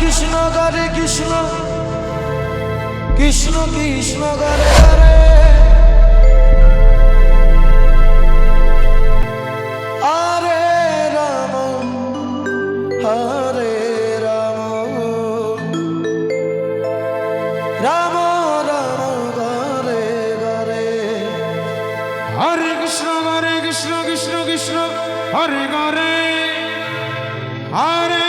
কৃষ্ণ হরে। কৃষ্ণ কৃষ্ণ কৃষ্ণ হরে হরে। কৃষ্ণ কৃষ্ণ কৃষ্ণ কৃষ্ণ হরে হরে। হরে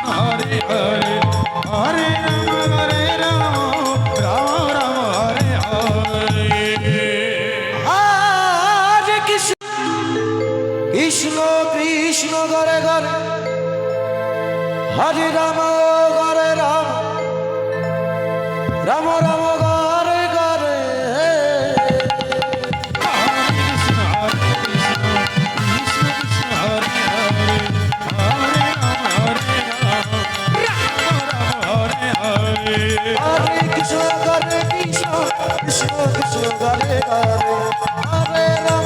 কৃষ্ণ কৃষ্ণ ঘরে ঘরে হরে রাম ঘরে রাম রাম রাম ঘরে ঘরে হরে কৃষ্ণ হরে কৃষ্ণ কৃষ্ণ কৃষ্ণ হরে হরে হরে রাম